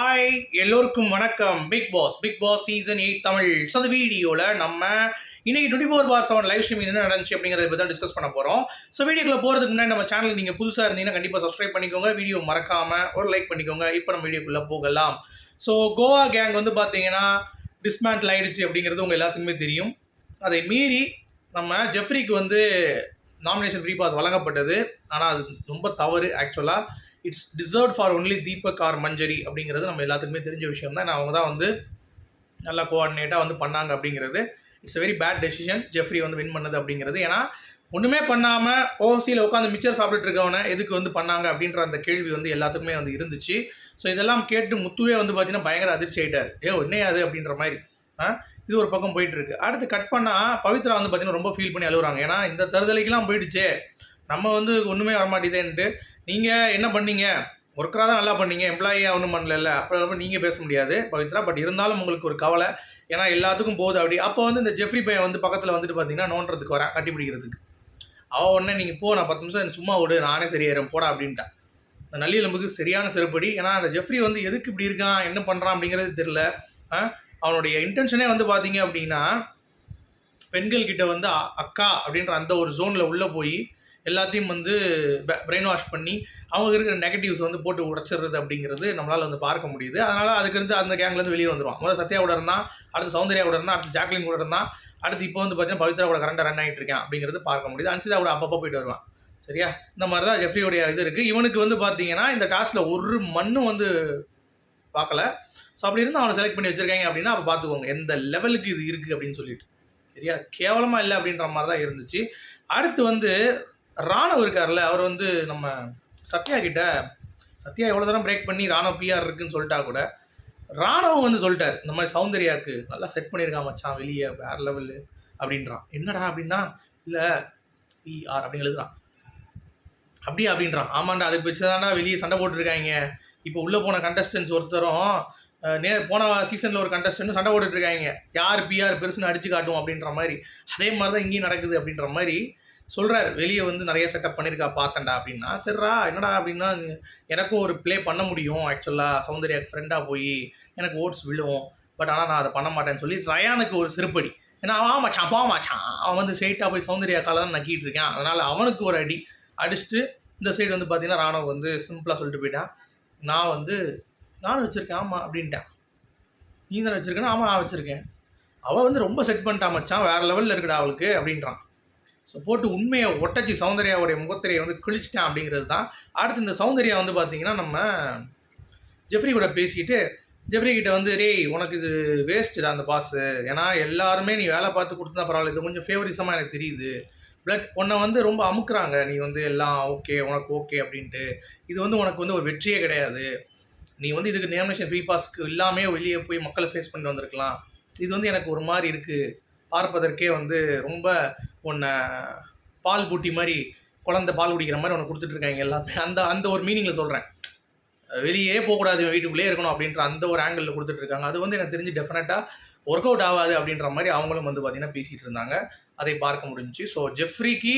Hi எல்லோருக்கும் வணக்கம். Bigg Boss Bigg Boss season eight Tamil so அந்த வீடியோவில் நம்ம இன்னைக்கு twenty four by seven live stream என்ன நடந்துச்சு அப்படிங்கிறத பற்றி தான் டிஸ்கஸ் பண்ண போகிறோம் ஸோ வீடியோக்குள்ள போகிறதுக்கு முன்னாடி நம்ம சேனல் நீங்கள் புதுசாக இருந்தீங்கன்னா கண்டிப்பாக சப்ஸ்கிரைப் பண்ணிக்கோங்க. வீடியோ மறக்காமல் ஒரு லைக் பண்ணிக்கோங்க. இப்போ நம்ம வீடியோக்குள்ளே போகலாம். ஸோ கோவா கேங் வந்து பார்த்தீங்கன்னா டிஸ்மேண்டில் ஆயிடுச்சு அப்படிங்கிறது உங்கள் எல்லாத்துக்குமே தெரியும். அதை மீறி நம்ம ஜெஃப்ரிக்கு வந்து நாமினேஷன் ஃப்ரீ பாஸ் வழங்கப்பட்டது. ஆனால் அது ரொம்ப தவறு ஆக்சுவலாக it's deserve for only Deepak or Manjari அப்படிங்கிறது நம்ம எல்லாத்துக்குமே தெரிஞ்ச விஷயம் தான். அவங்க தான் வந்து நல்லா கோஆர்டினேட்டாக வந்து பண்ணாங்க அப்படிங்கிறது. It's very bad decision Jeffrey வந்து வின் பண்ணது அப்படிங்கிறது. ஏன்னா ஒன்றுமே பண்ணாமல் ஓசியில் உட்காந்து மிச்சர் சாப்பிட்டுட்டு இருக்கவனை எதுக்கு வந்து பண்ணாங்க அப்படின்ற அந்த கேள்வி வந்து எல்லாத்துக்குமே வந்து இருந்துச்சு. ஸோ இதெல்லாம் கேட்டு முத்துவே வந்து பார்த்தீங்கன்னா பயங்கர அதிர்ச்சி ஆயிட்டார். ஏ அது அப்படின்ற மாதிரி. இது ஒரு பக்கம் போயிட்டு இருக்கு. அடுத்து கட் பண்ணால் பவித்ரா வந்து பார்த்தீங்கன்னா ரொம்ப ஃபீல் பண்ணி அழுகுறாங்க ஏன்னா இந்த தருதலைக்கெல்லாம் போயிடுச்சே. நம்ம வந்து ஒன்றுமே வரமாட்டேதேன்ட்டு நீங்கள் என்ன பண்ணீங்க? ஒர்க்கராக தான் நல்லா பண்ணீங்க எம்ப்ளாயியாக ஒன்றும் பண்ணல அப்போ நீங்கள் பேச முடியாது பவித்ரா. பட் இருந்தாலும் உங்களுக்கு ஒரு கவலை ஏன்னா எல்லாத்துக்கும் போகுது அப்படி. அப்போ வந்து இந்த ஜெஃப்ரி பையன் வந்து பக்கத்தில் வந்துட்டு பார்த்தீங்கன்னா நோண்டுறதுக்கு வரேன் கட்டி பிடிக்கிறதுக்கு அவள் உடனே நீங்கள் போ நான் பத்து நிமிஷம் எனக்கு சும்மா விடு நானே சரியாயிரம் போடா அப்படின்ட்டான் இந்த நல்லியலம்புக்கு சரியான செருப்படி ஏன்னா அந்த ஜெஃப்ரி வந்து எதுக்கு இப்படி இருக்கான் என்ன பண்ணுறான் அப்படிங்கிறது தெரில அவனுடைய இன்டென்ஷனே வந்து பார்த்தீங்க அப்படின்னா பெண்கள் கிட்ட வந்து அ- அக்கா அப்படின்ற அந்த ஒரு ஜோனில் உள்ளே போய் எல்லாத்தையும் வந்து பிரெயின் வாஷ் பண்ணி அவங்க இருக்கிற நெகட்டிவ்ஸ் வந்து போட்டு உடைச்சிடுறது அப்படிங்கிறது நம்மளால் வந்து பார்க்க முடியுது. அதனால் அதுக்கு அந்த கேங்லேருந்து வெளியே வந்துடுவான் முதல்ல சத்யா கூட இருந்தான் அடுத்து சௌந்தர்யா கூட இருந்தான் அடுத்து ஜாக்லின் கூட இருந்தான் அடுத்து இப்போ வந்து பார்த்தீங்கன்னா பவித்ரா கூட கரண்டாக ரன் ஆகிட்டு இருக்கேன் அப்படிங்கிறது பார்க்க முடியுது. அன்சிதா கூட அப்பப்போ போயிட்டு வருவான். சரியா? இந்த மாதிரி தான் ஜெஃப்ரியோடைய இது இருக்குது இவனுக்கு வந்து பார்த்தீங்கன்னா இந்த டாஸில் ஒரு மண்ணும் வந்து பார்க்கல. ஸோ அப்படி இருந்து அவனை செலக்ட் பண்ணி வச்சிருக்காங்க அப்படின்னா அப்போ பார்த்துக்கோங்க எந்த லெவலுக்கு இது இருக்குது அப்படின்னு சொல்லிட்டு. சரியா? கேவலமாக இல்லை அப்படின்ற மாதிரி தான் இருந்துச்சு. அடுத்து வந்து ராணவ் இருக்கார்ல அவர் வந்து நம்ம சத்யா கிட்ட சத்யா எவ்வளோ தூரம் பிரேக் பண்ணி ராணவ் பிஆர் இருக்குன்னு சொல்லிட்டா கூட ராணவ் வந்து சொல்லிட்டார் இந்த மாதிரி சௌந்தர்யாவுக்கு நல்லா செட் பண்ணியிருக்கான் மச்சான் வெளியே வேற லெவலு அப்படின்றான். என்னடா அப்படின்னா இல்லை பிஆர் அப்படின்னு எழுதுறான். அப்படியே அப்படின்றான். ஆமாண்டா அதுக்கு வச்சு தானே வெளியே சண்டை போட்டுருக்காங்க இப்போ உள்ளே போன கண்டஸ்டன்ஸ் ஒருத்தரும் நே போன சீசனில் ஒரு கண்டஸ்டன்ட் சண்டை போட்டுட்ருக்காங்க யார் பிஆர் பெருசுன்னு அடிச்சு காட்டும்? அப்படின்ற மாதிரி. அதே மாதிரி தான் இங்கேயும் நடக்குது அப்படின்ற மாதிரி சொல்கிறார் வெளியே வந்து நிறைய செட்டப் பண்ணியிருக்கா பார்த்தேன்டா அப்படின்னா சரிடா என்னடா அப்படின்னா எனக்கும் ஒரு ப்ளே பண்ண முடியும் ஆக்சுவலாக சௌந்தர்யா ஃப்ரெண்டாக போய் எனக்கு ஓட்ஸ் விழுவும் பட் ஆனால் நான் அதை பண்ண மாட்டேன்னு சொல்லி ரயானுக்கு ஒரு சிறுப்படி ஏன்னா அவன் மச்சான் பா மச்சான். அவன் வந்து ஸ்ட்ரெயிட்டாக போய் சௌந்தர்யா காலை தான் நக்கிட்டு இருக்கான். அதனால் அவனுக்கு ஒரு அடி. அடிச்சுட்டு இந்த சைடு வந்து பார்த்தீங்கன்னா ராணுவ வந்து சிம்பிளாக சொல்லிட்டு போயிட்டான் நான் வந்து நானும் வச்சுருக்கேன் ஆமாம் அப்படின்ட்டான். நீ தானே வச்சுருக்கேன்னா ஆமாம் நான் வச்சுருக்கேன். அவள் வந்து ரொம்ப செட் பண்ணிட்டான் மச்சான். வேறு லெவலில் இருக்குடா அவளுக்கு அப்படின்றான். ஸோ போட்டு உண்மையை ஒட்டச்சி சௌந்தர்யாவுடைய முகத்திரையை வந்து கிழிச்சிட்டேன் அப்படிங்கிறது தான். அடுத்து இந்த சௌந்தர்யா வந்து பார்த்தீங்கன்னா நம்ம ஜெஃப்ரி கூட பேசிட்டு ஜெஃப்ரி கிட்ட வந்து ரே உனக்கு இது வேஸ்ட்டு அந்த பாஸு ஏன்னா எல்லாருமே நீ வேலை பார்த்து கொடுத்தா பரவாயில்ல இது கொஞ்சம் ஃபேவரிசமாக எனக்கு தெரியுது. பிளட் உன்னை வந்து ரொம்ப அமுக்குறாங்க. நீ வந்து எல்லாம் ஓகே உனக்கு ஓகே அப்படின்ட்டு. இது வந்து உனக்கு வந்து ஒரு வெற்றியே கிடையாது. நீ வந்து இதுக்கு நேமினேஷன் ஃப்ரீ பாஸ்க்கு இல்லாமே வெளியே போய் மக்களை ஃபேஸ் பண்ணிட்டு வந்திருக்கலாம். இது வந்து எனக்கு ஒரு மாதிரி இருக்குது பார்ப்பதற்கே வந்து ரொம்ப உன்னை பால் பூட்டி மாதிரி குழந்தை பால் குடிக்கிற மாதிரி உனக்கு கொடுத்துட்ருக்காங்க எல்லாமே அந்த அந்த ஒரு மீனிங்கில் சொல்கிறேன் வெளியே போகக்கூடாது இவன் வீட்டுக்குள்ளேயே இருக்கணும் அப்படின்ற அந்த ஒரு ஆங்கிளில் கொடுத்துட்ருக்காங்க அது வந்து எனக்கு தெரிஞ்சு டெஃபினட்டாக ஒர்க் அவுட் ஆகாது அப்படின்ற மாதிரி அவங்களும் வந்து பார்த்திங்கன்னா பேசிகிட்டு இருந்தாங்க. அதை பார்க்க முடிஞ்சுச்சு. ஸோ ஜெஃப்ரிக்கு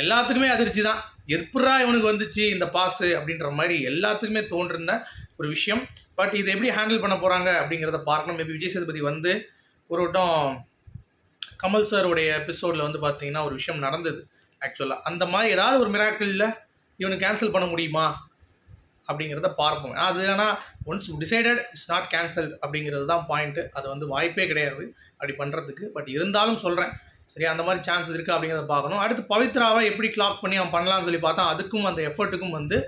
எல்லாத்துக்குமே அதிர்ச்சி தான். எப்படா இவனுக்கு வந்துச்சு இந்த பாஸு அப்படின்ற மாதிரி எல்லாத்துக்குமே தோன்றின ஒரு விஷயம். பட் இதை எப்படி ஹேண்டில் பண்ண போகிறாங்க அப்படிங்கிறத பார்க்கணும். மேபி விஜய் சேதுபதி வந்து ஒரு வட்டம் கமல் சாருடைய எபிசோடில் வந்து பார்த்தீங்கன்னா ஒரு விஷயம் நடந்தது ஆக்சுவலாக அந்த மாதிரி ஏதாவது ஒரு மிராக்கிளில் இவனை கேன்சல் பண்ண முடியுமா? அப்படிங்கிறத பார்ப்போம். அது ஆனால் once decided it's not cancel அப்படிங்கிறது தான் பாயிண்ட்டு அது வந்து வாய்ப்பே கிடையாது. அப்படி பண்ணுறதுக்கு பட் இருந்தாலும் சொல்கிறேன் சரி அந்த மாதிரி சான்ஸ் இருக்குது அப்படிங்கிறத பார்க்கணும். அடுத்து பவித்ராவை எப்படி கிளாக் பண்ணி அவன் பண்ணலாம்னு சொல்லி பார்த்தா அதுக்கும் அந்த எஃபர்ட்டுக்கும் வந்து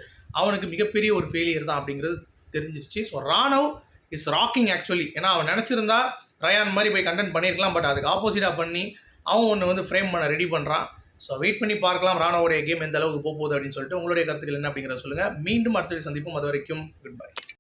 அவனுக்கு மிகப்பெரிய ஒரு ஃபெயிலியர் தான் அப்படிங்கிறது தெரிஞ்சிச்சு so Raanav is rocking actually ஏன்னா அவன் நினச்சிருந்தா ரயான் மாதிரி போய் கண்டென்ட் பண்ணியிருக்கலாம் பட் அதுக்கு ஆப்போசிட்டாக பண்ணி அவன் ஒன்று வந்து ஃப்ரேம் பண்ண ரெடி பண்ணுறான் ஸோ வெயிட் பண்ணி பார்க்கலாம் ராணாவுடைய கேம் எந்த அளவுக்கு போகுது அப்படின்னு சொல்லிட்டு உங்களுடைய கருத்துக்கள் என்ன அப்படிங்கிறத சொல்லுங்கள் மீண்டும் அடுத்த சந்திப்போம். அது வரைக்கும் குட் பை